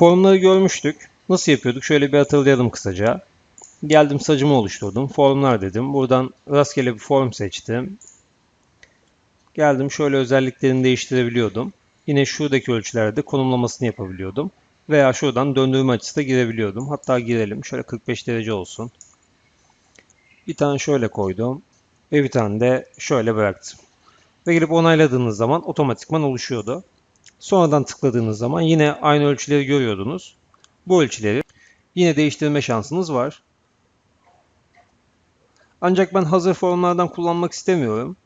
Formları görmüştük. Nasıl yapıyorduk? Şöyle bir hatırlayalım kısaca. Geldim sacımı oluşturdum. Formlar dedim. Buradan rastgele bir form seçtim. Geldim şöyle özelliklerini değiştirebiliyordum. Yine şuradaki ölçülerde konumlamasını yapabiliyordum. Veya şuradan döndürme açısı da girebiliyordum. Hatta girelim. Şöyle 45 derece olsun. Bir tane şöyle koydum. Ve bir tane de şöyle bıraktım. Ve gelip onayladığınız zaman otomatikman oluşuyordu. Sonradan tıkladığınız zaman yine aynı ölçüleri görüyordunuz. Bu ölçüleri yine değiştirme şansınız var. Ancak ben hazır formlardan kullanmak istemiyorum.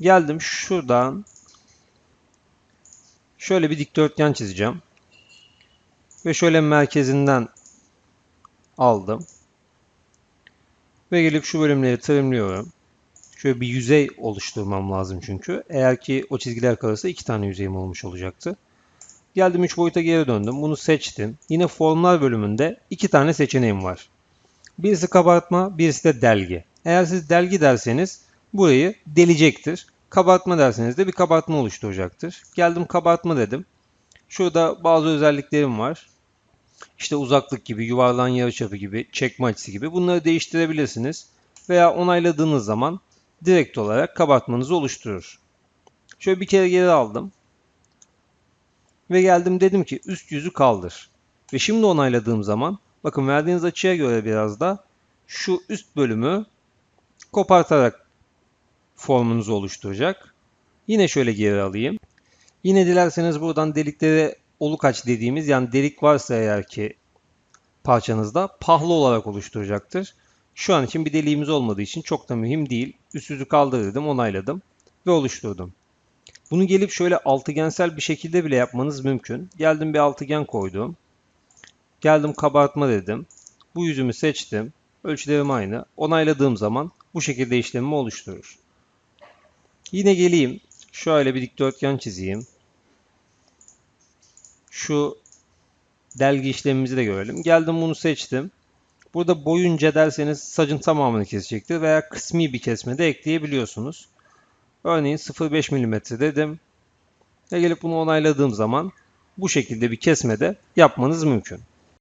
Geldim şuradan şöyle bir dikdörtgen çizeceğim. Ve şöyle merkezinden aldım. Ve gelip şu bölümleri trimliyorum. Şöyle bir yüzey oluşturmam lazım çünkü. Eğer ki o çizgiler kalırsa iki tane yüzeyim olmuş olacaktı. Geldim 3 boyuta geri döndüm. Bunu seçtim. Yine formlar bölümünde iki tane seçeneğim var. Birisi kabartma, birisi de delgi. Eğer siz delgi derseniz burayı delecektir. Kabartma derseniz de bir kabartma oluşturacaktır. Geldim kabartma dedim. Şurada bazı özelliklerim var. İşte uzaklık gibi, yuvarlan yarıçapı gibi, çekme açısı gibi bunları değiştirebilirsiniz. Veya onayladığınız zaman direkt olarak kabartmanızı oluşturur. Şöyle bir kere geri aldım. Ve geldim dedim ki üst yüzü kaldır. Ve şimdi onayladığım zaman bakın verdiğiniz açıya göre biraz da şu üst bölümü kopartarak formunuzu oluşturacak. Yine şöyle geri alayım. Yine dilerseniz buradan deliklere oluk aç dediğimiz yani delik varsa eğer ki parçanızda pahlı olarak oluşturacaktır. Şu an için bir deliğimiz olmadığı için çok da mühim değil. Üst kaldır dedim, onayladım ve oluşturdum. Bunu gelip şöyle altıgensel bir şekilde bile yapmanız mümkün. Geldim bir altıgen koydum. Geldim kabartma dedim. Bu yüzümü seçtim. Ölçülerim aynı. Onayladığım zaman bu şekilde işlemimi oluşturur. Yine geleyim. Şöyle bir dikdörtgen çizeyim. Şu delgi işlemimizi de görelim. Geldim bunu seçtim. Burada boyunca derseniz sacın tamamını kesecektir veya kısmi bir kesme de ekleyebiliyorsunuz. Örneğin 0.5 mm dedim. Ve gelip bunu onayladığım zaman bu şekilde bir kesme de yapmanız mümkün.